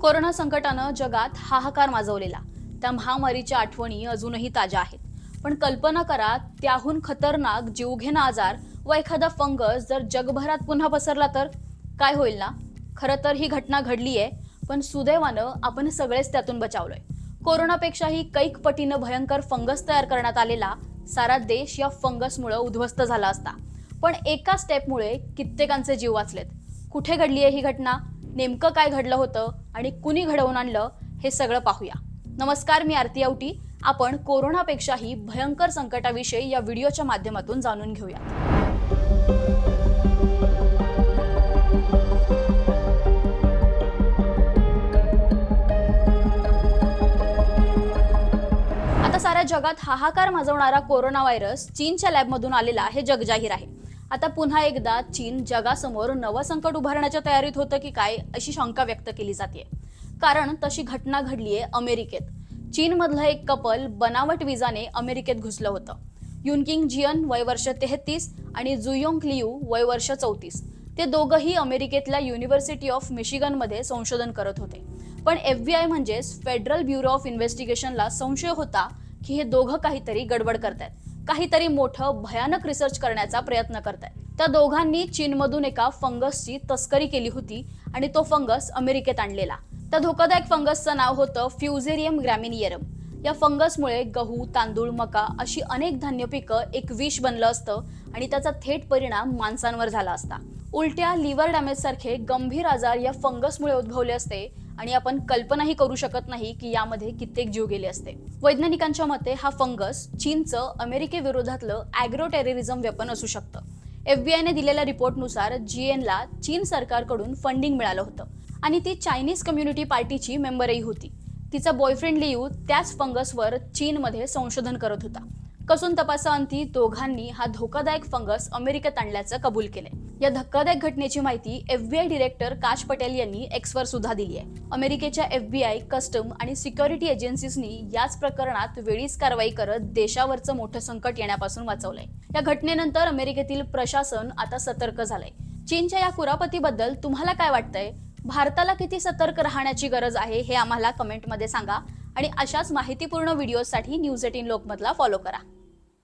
Corona संकटानं जगात हाहाकार माजवलेला. त्या महामारीच्या आठवणी अजूनही ताज्या आहेत. पण कल्पना करा त्याहून खतरनाक जीवघेणा आजार व एखादा फंगस जर जगभरात पुन्हा पसरला तर? काय होईल ना? खरं तर ही घटना घडली आहे पण सुदैवानं आपण सगळेच त्यातून बचावलोय. कोरोनापेक्षाही कैक पटीनं भयंकर फंगस तयार करण्यात आलेला सारा देश या फंगसमुळे उद्ध्वस्त झाला असता. पण एका स्टेपमुळे कित्येकांचे जीव वाचलेत. कुठे घडली आहे ही घटना? नेमकं काय घडलं होतं? आणि कुणी घडवून आणलं हे सगळं पाहूया. नमस्कार मी आरती आवटी आपण कोरोनापेक्षाही भयंकर संकटाविषयी या व्हिडिओच्या माध्यमातून जाणून घेऊया आता साऱ्या जगात हाहाकार माजवणारा कोरोना व्हायरस चीनच्या लॅबमधून आलेला हे जगजाहीर आहे. आता पुन्हा एकदा चीन जगासमोर नवं संकट उभारण्याच्या तयारीत होतं की काय अशी शंका व्यक्त केली जाते कारण तशी घटना घडली आहे अमेरिकेत. चीनमधलं एक कपल बनावट विजाने अमेरिकेत घुसलं होतं. युनकिंग जियन वय वर्ष तेहतीस आणि जुयोंग लियू वय वर्ष चौतीस. ते दोघंही अमेरिकेतल्या युनिव्हर्सिटी ऑफ मिशिगनमध्ये संशोधन करत होते. पण एफ बी आय म्हणजेच फेडरल ब्युरो ऑफ इन्व्हेस्टिगेशनला संशय होता की हे दोघं काहीतरी गडबड करतायत. काहीतरी मोठं भयानक रिसर्च करण्याचा प्रयत्न करतायत. त्या दोघांनी चीनमधून एका फंगसची तस्करी केली होती आणि तो फंगस अमेरिकेत आणलेला. त्या धोकादायक फंगसचं नाव होतं फ्युझेरियम ग्रॅमिनियरम या फंगसमुळे गहू तांदूळ मका अशी अनेक धान्य पिकं एक विष बनलं असतं आणि त्याचा थेट परिणाम माणसांवर झाला असता. उलट्या लिव्हर डॅमेज सारखे गंभीर आजार या फंगसमुळे उद्भवले असते आणि आपण कल्पनाही करू शकत नाही की यामध्ये कित्येक जीव गेले असते. वैज्ञानिकांच्या मते हा फंगस चीनचं अमेरिकेविरोधातलं अॅग्रो टेररिझम वेपन असू शकतं. एफबीआयने दिलेल्या रिपोर्टनुसार जीएनला चीन सरकारकडून फंडिंग मिळालं होतं. आणि ती चायनीज कम्युनिटी पार्टीची मेंबरही होती. तिचा बॉयफ्रेंड लियू त्याच फंगसवर चीनमध्ये संशोधन करत होता. कसून तपासाअंती दोघांनी हा धोकादायक फंगस अमेरिकेत आणल्याचं कबूल केलंय. या धक्कादायक घटनेची माहिती एफबीआय डिरेक्टर काश पटेल यांनी एक्सवर सुद्धा दिली आहे. अमेरिकेच्या एफबीआय कस्टम आणि सिक्युरिटी एजन्सीजनी याच प्रकरणात वेळीच कारवाई करत देशावरचं मोठं संकट येण्यापासून वाचवलंय. या घटनेनंतर अमेरिकेतील प्रशासन आता सतर्क झालंय. चीनच्या या कुरापतीबद्दल तुम्हाला काय वाटतंय? भारताला किती सतर्क राहण्याची गरज आहे हे आम्हाला कमेंटमध्ये सांगा आणि अशाच माहितीपूर्ण व्हिडिओसाठी न्यूज एटीन लोकमतला फॉलो करा.